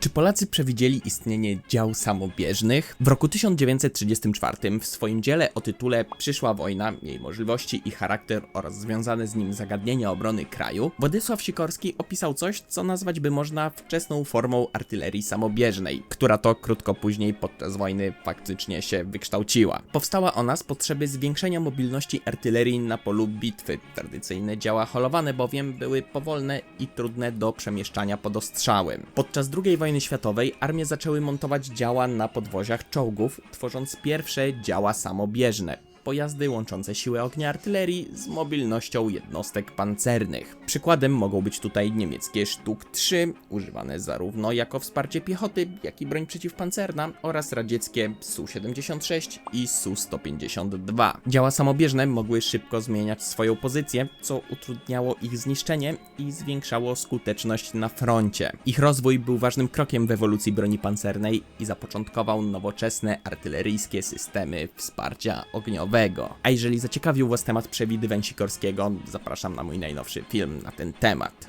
Czy Polacy przewidzieli istnienie dział samobieżnych? W roku 1934 w swoim dziele o tytule Przyszła wojna, jej możliwości i charakter oraz związane z nim zagadnienia obrony kraju, Władysław Sikorski opisał coś, co nazwać by można wczesną formą artylerii samobieżnej, która to krótko później podczas wojny faktycznie się wykształciła. Powstała ona z potrzeby zwiększenia mobilności artylerii na polu bitwy. Tradycyjne działa holowane bowiem były powolne i trudne do przemieszczania pod ostrzałem. Podczas II wojny światowej armie zaczęły montować działa na podwoziach czołgów, tworząc pierwsze działa samobieżne. Pojazdy łączące siłę ognia artylerii z mobilnością jednostek pancernych. Przykładem mogą być tutaj niemieckie Sztuk 3, używane zarówno jako wsparcie piechoty, jak i broń przeciwpancerna, oraz radzieckie Su-76 i Su-152. Działa samobieżne mogły szybko zmieniać swoją pozycję, co utrudniało ich zniszczenie i zwiększało skuteczność na froncie. Ich rozwój był ważnym krokiem w ewolucji broni pancernej i zapoczątkował nowoczesne artyleryjskie systemy wsparcia ogniowego. A jeżeli zaciekawił Was temat przewidywań Sikorskiego, zapraszam na mój najnowszy film na ten temat.